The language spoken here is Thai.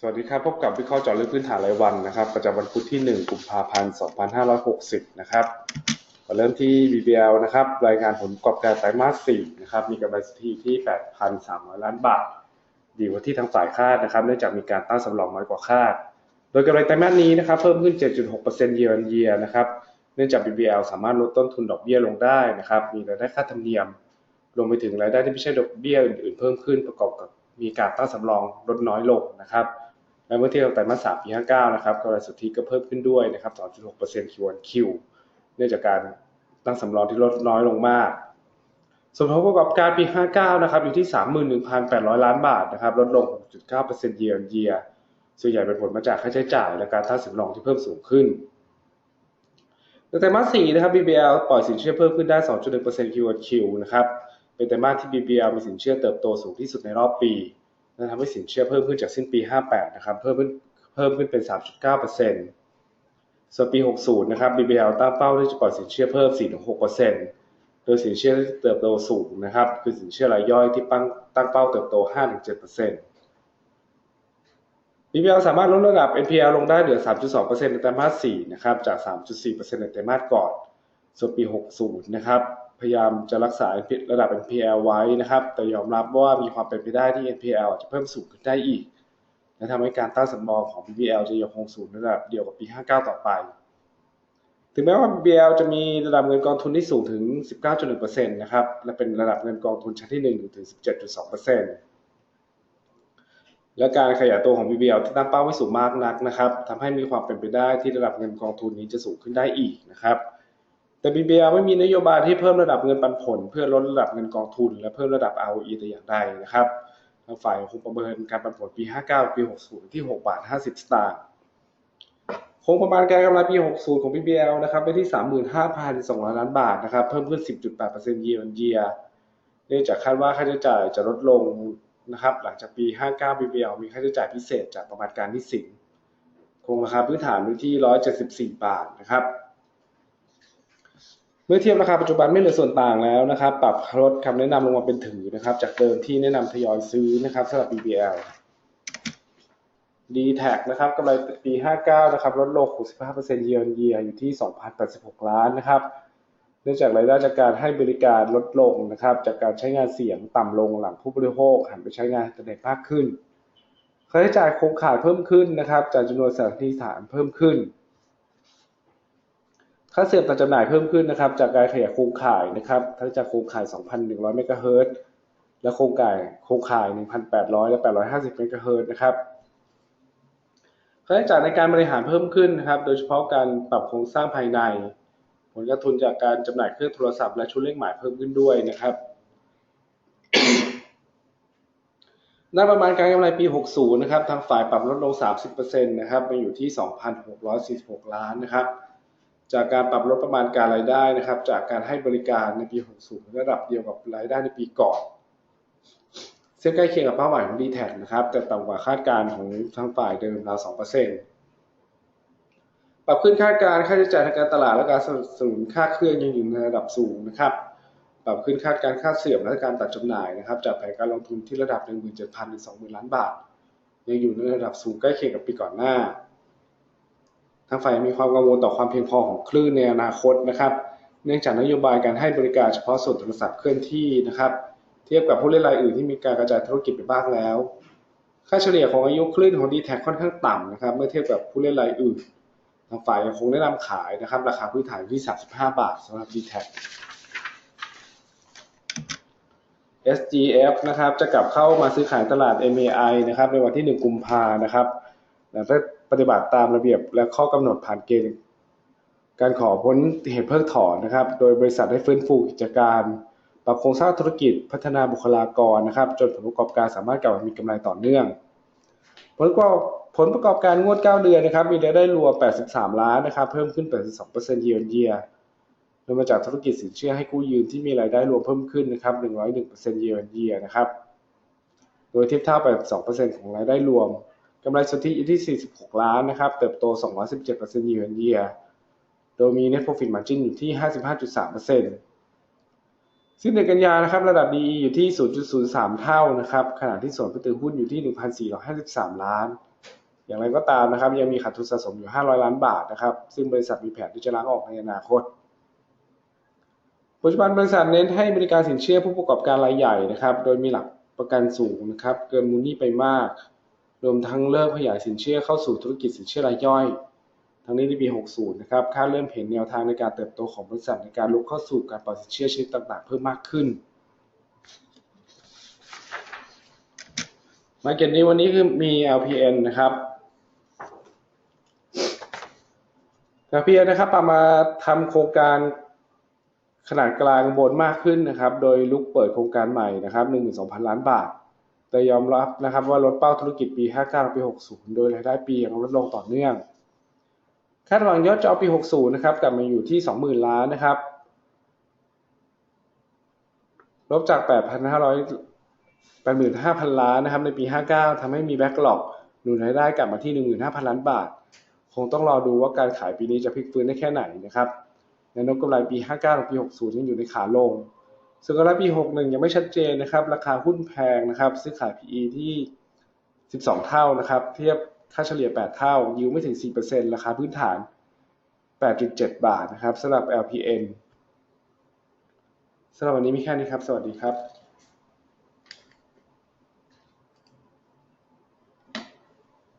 สวัสดีครับ พบกับวิเคราะห์เจาะลึกพื้นฐานรายวันนะครับ ประจำวันพุธที่ 1 กุมภาพันธ์ 2560 นะครับมาเริ่มที่ BBL นะครับ รายงานผลประกอบการไตรมาส 4 นะครับ มีกำไรสุทธิที่ 8,300 ล้านบาท ดีกว่าที่ทางฝ่ายคาดนะครับ เนื่องจากมีการตั้งสำรองน้อยกว่าคาด โดยกำไรไตรมาสนี้นะครับ เพิ่มขึ้น 7.6% year on year นะครับ เนื่องจาก BBL สามารถลดต้นทุนดอกเบี้ยลงได้นะครับ มีรายได้ค่าธรรมเนียม รวมไปถึงรายได้ที่ไม่ใช่ดอกเบี้ยอื่นๆ เพิ่มขึ้นประกอบกับมีการตั้งสำรองลดน้อยลงนะครับ และเมื่อเทียบกับไตรมาส3ปี59นะครับกำไรสุทธิก็เพิ่มขึ้นด้วยนะครับ2.6% Q on Q เนื่องจากการตั้งสำรองที่ลดน้อยลงมากส่วนผลประกอบการปี 59 นะครับ อยู่ที่ 31,800 ล้านบาทนะครับ ลดลง 6.9% year on year ส่วนใหญ่เป็นผลมาจากค่าใช้จ่าย และการตั้งสำรองที่เพิ่มสูงขึ้นในไตรมาส 4 นะครับ BBL ปล่อยสินเชื่อเพิ่มขึ้นได้ 2.1% QoQ นะครับ เป็นไตรมาสที่ BBL มีสินเชื่อเติบโตสูงที่สุดในรอบปี และทำให้สินเชื่อเพิ่มขึ้นจากสิ้นปี 58 นะครับ เพิ่มขึ้นเพิ่มขึ้นเป็น 3.9%ส่วนปี 60 นะครับ BBL ตั้งเป้าที่จะปล่อยสินเชื่อเพิ่ม 4-6%โดยสินเชื่อที่เติบโตสูงนะครับ คือสินเชื่อรายย่อยที่ตั้งตั้งเป้าเติบโต 5-7% BBL สามารถลดระดับ NPL ลงได้เหลือ 3.2%ในไตรมาส 4 นะครับ จาก 3.4%ในไตรมาสก่อน ส่วนปี 60 นะครับ พยายามจะรักษาระดับ NPL ไว้นะครับ แต่ยอมรับว่ามีความเป็นไปได้ที่ NPL จะเพิ่มสูงขึ้นได้อีก และทำให้การตั้งสำรองของ BBL จะยังคงสูงระดับเดียวกับปี 59 ต่อไป ถึงแม้ว่า BBL จะมีระดับเงินกองทุนที่สูงถึง 19.1%นะครับ และเป็นระดับเงินกองทุนชั้นที่ 1 ถึง 17.2%และการขยายตัวของ BBL ที่ตั้งเป้าไม่สูงมากนักนะครับทำให้มีความเป็นไปได้ที่ระดับเงินกองทุนนี้จะสูงขึ้นได้อีกนะครับ แต่ BBL ไม่มีนโยบายที่เพิ่มระดับเงินปันผล เพื่อลดระดับเงินกองทุน และเพิ่มระดับ ROE แต่อย่างใดนะครับทางฝ่ายคงประเมินการปันผลปี 59 ปี 60 ที่ 6 บาท 50 สตางค์คงประมาณการกำไรปี 60 ของ BBL นะครับไปที่ 35,200 ล้านบาทนะครับ เพิ่มขึ้น 10.8% year on year เนื่องจากคาดว่าค่าใช้จ่ายจะลดลงนะครับ หลังจากปี 59 BBL มีค่าใช้จ่ายพิเศษจากประมาณการนิสินคงราคาพื้นฐานอยู่ที่ 174 บาทนะครับ เมื่อเทียบราคาปัจจุบันไม่เหลือส่วนต่างแล้วนะครับ ปรับลดคำแนะนำลงมาเป็นถือนะครับ จากเดิมที่แนะนำทยอยซื้อนะครับสำหรับ BBL d t แทนะครับกำไรปี 59 นะครับลดลง 65% year on year อยู่ที่ 2,086 ล้านนะครับเนื่องจากรายได้จากการให้บริการลดลงนะครับ จากการใช้งานเสียงต่ำลงหลังผู้บริโภคหันไปใช้งานอินเทอร์เน็ตมากขึ้นค่าใช้จ่ายโครงข่ายเพิ่มขึ้นนะครับจากจำนวนสถานที่ฐานเพิ่มขึ้น ค่าเสื่อมต่อจำหน่ายเพิ่มขึ้นนะครับ จากการขยายโครงข่ายนะครับ ทั้งจากโครงข่าย 2,100 เมกะเฮิรตซ์และโครงข่ายโครงข่าย 1,800 และ 850 เมกะเฮิรตซ์นะครับค่าใช้จ่ายในการบริหารเพิ่มขึ้นนะครับ โดยเฉพาะการปรับโครงสร้างภายใน ผลกระทุนจากการจำหน่ายเครื่องโทรศัพท์และชุดเลขหมายเพิ่มขึ้นด้วยนะครับณประมาณการกำไรปี 60 นะครับ ทางฝ่ายปรับลดลง 30%นะครับ ไปอยู่ที่ 2,646 ล้านนะครับ จากการปรับลดประมาณการรายได้นะครับ จากการให้บริการในปี 60 ระดับเดียวกับรายได้ในปีก่อนซึ่งใกล้เคียงกับเป้าหมายของ d t แทนะครับ แต่ต่ำกว่าคาดการณ์ของทางฝ่ายเดิมราว 2%ปรับขึ้นคาดการณ์ค่าใช้จ่ายทางการตลาดและการสนับสนุนค่าเครื่องยังอยู่ในระดับสูงนะครับ ปรับขึ้นคาดการณ์ค่าเสื่อมและการตัดจำหน่ายนะครับ จากแผนการลงทุนที่ระดับ 17,000ถึง20,000 ล้านบาท ยังอยู่ในระดับสูงใกล้เคียงกับปีก่อนหน้า ทางฝ่ายมีความกังวลต่อความเพียงพอของคลื่นในอนาคตนะครับ เนื่องจากนโยบายการให้บริการเฉพาะส่วนโทรศัพท์เคลื่อนที่นะครับ เทียบกับผู้เล่นรายอื่นที่มีการกระจายธุรกิจไปบ้างแล้ว ค่าเฉลี่ยของอายุคลื่นของ d t แทค่อนข้างต่ำนะครับ เมื่อเทียบกับผู้เล่นรายอื่น ทางฝ่ายยังคงแนะนำขายนะครับ ราคาพื้นฐานที่ 35 บาทสำหรับ d t แท SGF นะครับจะกลับเข้ามาซื้อขายตลาด MAI นะครับในวันที่ 1 กุมภานะครับและ ปฏิบัติตามระเบียบและข้อกำหนดผ่านเกณฑ์การขอพ้นเหตุเพิกถอนนะครับ โดยบริษัทได้ฟื้นฟูกิจการปรับโครงสร้างธุรกิจพัฒนาบุคลากรนะครับ จนผลประกอบการสามารถกลับมามีกำไรต่อเนื่องผลประกอบผลประกอบการงวด 9 เดือนนะครับ มีรายได้รวม 83 ล้านนะครับ เพิ่มขึ้น 82%เยียร์เยียโดยมาจากธุรกิจสินเชื่อให้กู้ยืมที่มีรายได้รวมเพิ่มขึ้นนะครับ 101%เยียร์เยียนะครับ โดยเทียบเท่าไป2%ของรายได้รวม กำไรสุทธิอยู่ที่ 46 ล้านนะครับ เติบโต 217%เยือนเยียโดยมี net profit margin อยู่ที่ 55.3%ซึ่งในกันยานะครับ ระดับ DE อยู่ที่ 0.03 เท่านะครับ ขณะที่ส่วนผู้ถือหุ้นอยู่ที่ 1,453 ล้าน อย่างไรก็ตามนะครับ ยังมีขาดทุนสะสมอยู่ 500 ล้านบาทนะครับ ซึ่งบริษัทมีแผนที่จะล้างออกในอนาคตปัจจุบันบริษัทเน้นให้บริการสินเชื่อผู้ประกอบการรายใหญ่นะครับ โดยมีหลักประกันสูงนะครับ เกินมูลหนี้ไปมาก รวมทั้งเริ่มขยายสินเชื่อเข้าสู่ธุรกิจสินเชื่อรายย่อย ทั้งนี้ในปี 60 นะครับคาดเริ่มเห็นแนวทางในการเติบโตของบริษัทในการลุกเข้าสู่การปล่อยสินเชื่อชนิดต่างๆ เพิ่มมากขึ้นมาเก็ตนี้วันนี้คือมี LPN นะครับ LPN นะครับปรับมาทำโครงการขนาดกลางบนมากขึ้นนะครับ โดยลุกเปิดโครงการใหม่นะครับ 12,000 ล้านบาท แต่ยอมรับนะครับว่าลดเป้าธุรกิจปี 59ปี 60 โดยรายได้ปียังลดลงต่อเนื่อง คาดหวังยอดจองปี 60 นะครับกลับมาอยู่ที่ 20,000 ล้านนะครับลบจาก 8,500 85,000 ล้านนะครับในปี 59ทำให้มีแบ็กหลอกหนุนรายได้กลับมาที่ 15,000 ล้านบาท คงต้องรอดูว่าการขายปีนี้จะพลิกฟื้นได้แค่ไหนนะครับแนวโน้มกำไรปี 59กับปี 60 ยังอยู่ในขาลง ส่วนกำไรปี 61 ยังไม่ชัดเจนนะครับ ราคาหุ้นแพงนะครับ ซื้อขาย PE ที่ 12 เท่านะครับ เทียบค่าเฉลี่ย 8 เท่า ยิวไม่ถึง 4%ราคาพื้นฐาน 8.7 บาทนะครับสำหรับ LPN สำหรับวันนี้มีแค่นี้ครับ สวัสดีครับ